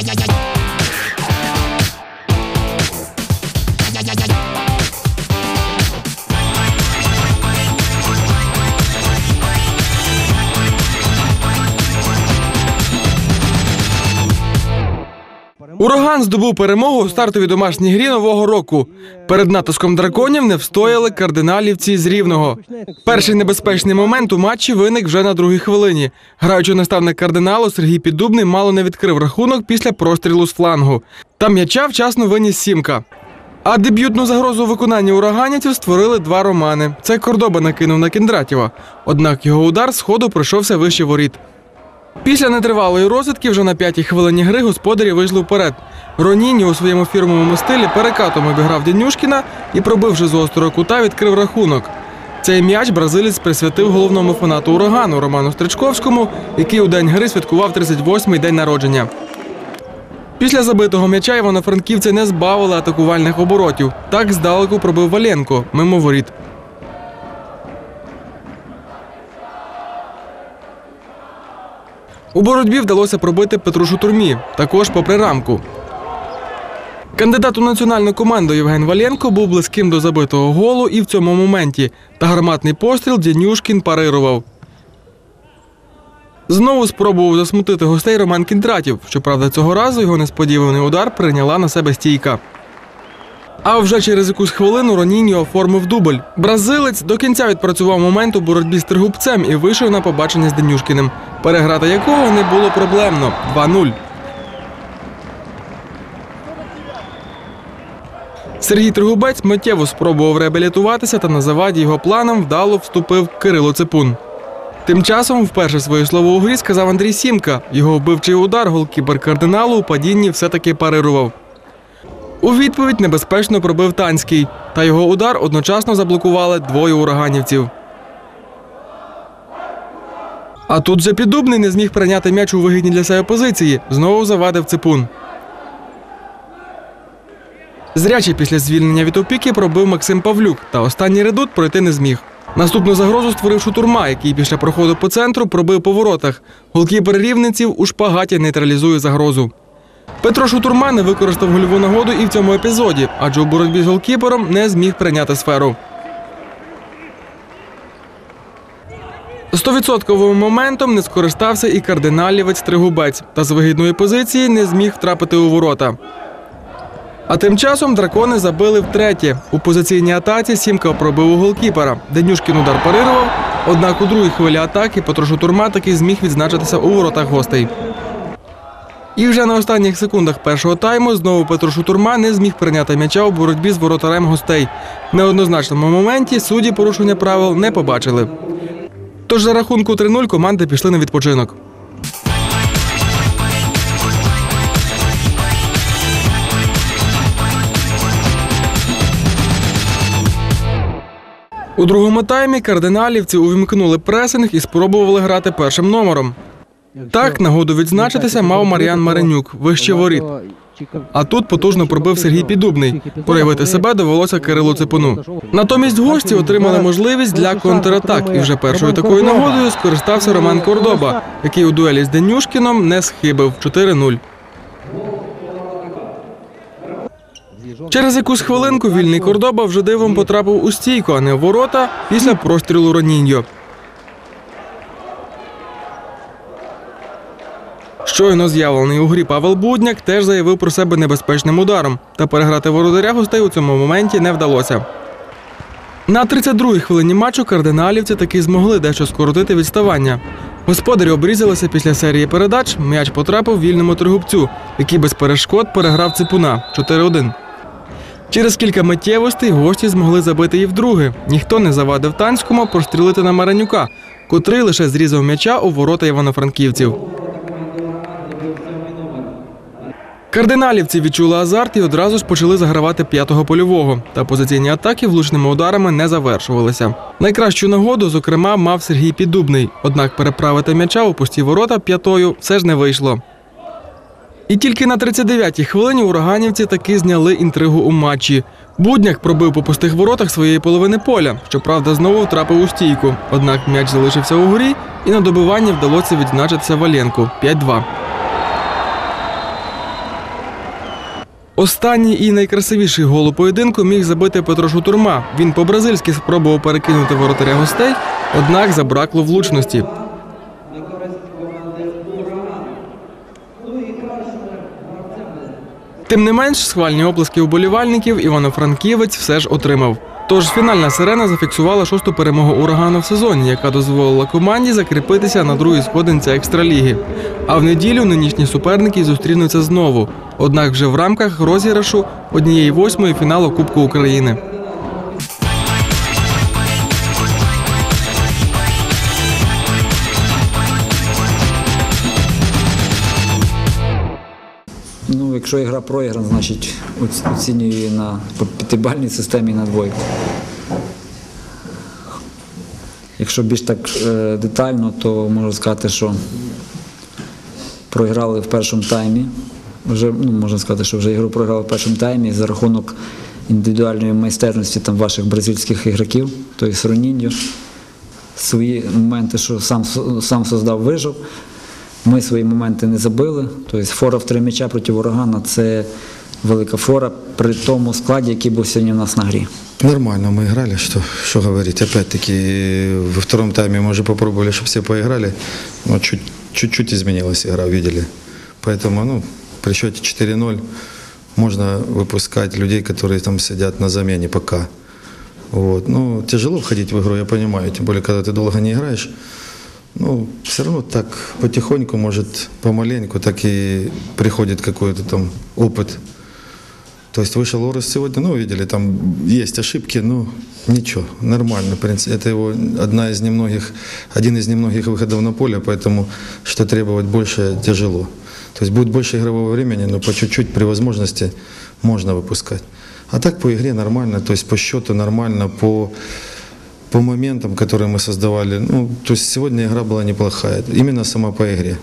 ai, ai, ai. Ураган здобув перемогу у стартовій домашній грі нового року. Перед натиском драконів не встояли кардиналівці з рівного. Перший небезпечний момент у матчі виник вже на другій хвилині. Граючи наставник кардиналу, Сергій Піддубний мало не відкрив рахунок після прострілу з флангу. Та м'яча вчасно виніс сімка. А дебютну загрозу у виконанні ураганівців створили два романи. Це Кордоба накинув на Кіндратєва. Однак його удар з ходу пройшовся вище воріт. Після нетривалої розвідки вже на п'ятій хвилині гри господарі вийшли вперед. Роніні у своєму фірмовому стилі перекатом обіграв Денюшкіна і, пробивши з острого кута, відкрив рахунок. Цей м'яч бразилець присвятив головному фанату урагану Роману Стричковському, який у день гри святкував 38-й день народження. Після забитого м'яча івано-франківці не збавили атакувальних оборотів. Так здалеку пробив Валенко мимо воріт. У боротьбі вдалося пробити Петру Шутурмі, також попри рамку. Кандидат у національну команду Євген Валенко був близьким до забитого голу і в цьому моменті. Та гарматний постріл Дянюшкін парирував. Знову спробував засмутити гостей Роман Кіндратів. Щоправда, цього разу його несподіваний удар прийняла на себе стійка. А вже через якусь хвилину Роніньо оформив дубль. Бразилець до кінця відпрацював момент у боротьбі з тригубцем і вийшов на побачення з Денюшкіним, переграти якого не було проблемно 2-0. Сергій Тригубець миттєво спробував реабілітуватися та на заваді його планам вдало вступив Кирило Ципун. Тим часом вперше своє слово у грі сказав Андрій Сімка. Його вбивчий удар голкіпер кардиналу у падінні все-таки парирував. У відповідь небезпечно пробив Танський, та його удар одночасно заблокували двоє ураганівців. А тут же піддубний не зміг прийняти м'яч у вигідній для себе позиції. Знову завадив ципун. Зрячий після звільнення від опіки пробив Максим Павлюк, та останній редут пройти не зміг. Наступну загрозу створив шутурма, який після проходу по центру пробив по воротах. Голкіпер рівненців у шпагаті нейтралізує загрозу. Петро Шутурма не використав гольову нагоду і в цьому епізоді, адже у боротьбі з голкіпером не зміг прийняти сферу. Стовідсотковим моментом не скористався і кардиналівець Тригубець, та з вигідної позиції не зміг втрапити у ворота. А тим часом дракони забили втретє. У позиційній атаці сімка пробив у голкіпера. Денюшкін удар парирував, однак у другій хвилі атаки Петро Шутурма таки зміг відзначитися у воротах гостей. І вже на останніх секундах першого тайму знову Петро Шутурма не зміг прийняти м'яча у боротьбі з воротарем гостей. В неоднозначному моменті судді порушення правил не побачили. Тож за рахунку 3-0 команди пішли на відпочинок. У другому таймі кардиналівці увімкнули пресинг і спробували грати першим номером. Так, нагоду відзначитися мав Мар'ян Маренюк, вище воріт. А тут потужно пробив Сергій Піддубний. Проявити себе довелося Кирилу Ципуну. Натомість гості отримали можливість для контратак, і вже першою такою нагодою скористався Роман Кордоба, який у дуелі з Денюшкіном не схибив 4-0. Через якусь хвилинку вільний Кордоба вже дивом потрапив у стійку, а не в ворота після прострілу Роніньо. Щойно з'явлений у грі Павел Будняк теж заявив про себе небезпечним ударом, та переграти воротаря гостей у цьому моменті не вдалося. На 32-й хвилині матчу кардиналівці таки змогли дещо скоротити відставання. Господарі обрізалися після серії передач. М'яч потрапив вільному тригубцю, який без перешкод переграв ципуна 4-1. Через кілька миттєвостей гості змогли забити і вдруге. Ніхто не завадив танському прострілити на Маранюка, котрий лише зрізав м'яча у ворота івано-франківців. Кардиналівці відчули азарт і одразу ж почали загравати п'ятого польового. Та позиційні атаки влучними ударами не завершувалися. Найкращу нагоду, зокрема, мав Сергій Піддубний. Однак переправити м'яча у пусті ворота п'ятою все ж не вийшло. І тільки на 39-й хвилині ураганівці таки зняли інтригу у матчі. Будняк пробив по пустих воротах своєї половини поля. Щоправда, знову втрапив у стійку. Однак м'яч залишився у горі, і на добиванні вдалося відзначитися Валенку 5-2. Останній і найкрасивіший гол у поєдинку міг забити Петро Шутурма. Він по-бразильськи спробував перекинути воротаря гостей, однак забракло влучності. Тим не менш, схвальні оплески уболівальників Івано-Франківець все ж отримав. Тож фінальна сирена зафіксувала шосту перемогу урагану в сезоні, яка дозволила команді закріпитися на другій сходинці екстраліги. А в неділю нинішні суперники зустрінуться знову. Однак вже в рамках розіграшу однієї восьмої фіналу Кубку України. Якщо ігра проіграна, значить оцінюю її на п'ятибальній системі на двойку. Якщо більш так е, детально, то можу сказати, що програли в першому таймі. Вже, ну, можна сказати, що вже ігру програли в першому таймі за рахунок індивідуальної майстерності там, ваших бразильських ігроків, тобто Роніньо. Свої моменти, що сам, сам создав, вижив. Ми свої моменти не забили. Тобто фора в три м'яча проти урагана це велика фора при тому складі, який був сьогодні у нас на грі. Нормально мы играли, что, что говорить. Опять-таки, во втором тайме мы уже попробовали, чтобы все поиграли, но чуть- чуть-чуть изменилась игра, видели. Поэтому, ну, при счете 4-0 можно выпускать людей, которые там сидят на замене пока. Вот. Ну, тяжело входить в игру, я понимаю, тем более, когда ты долго не играешь. Ну, все равно так потихоньку, может, помаленьку, так и приходит какой-то там опыт. То есть вышел Орес сегодня, ну, видели, там есть ошибки, но ничего, нормально, в принципе. Это его одна из немногих, один из немногих выходов на поле, поэтому что требовать больше тяжело. То есть будет больше игрового времени, но по чуть-чуть при возможности можно выпускать. А так по игре нормально, то есть по счету нормально, по, по моментам, которые мы создавали. Ну, то есть сегодня игра была неплохая, именно сама по игре.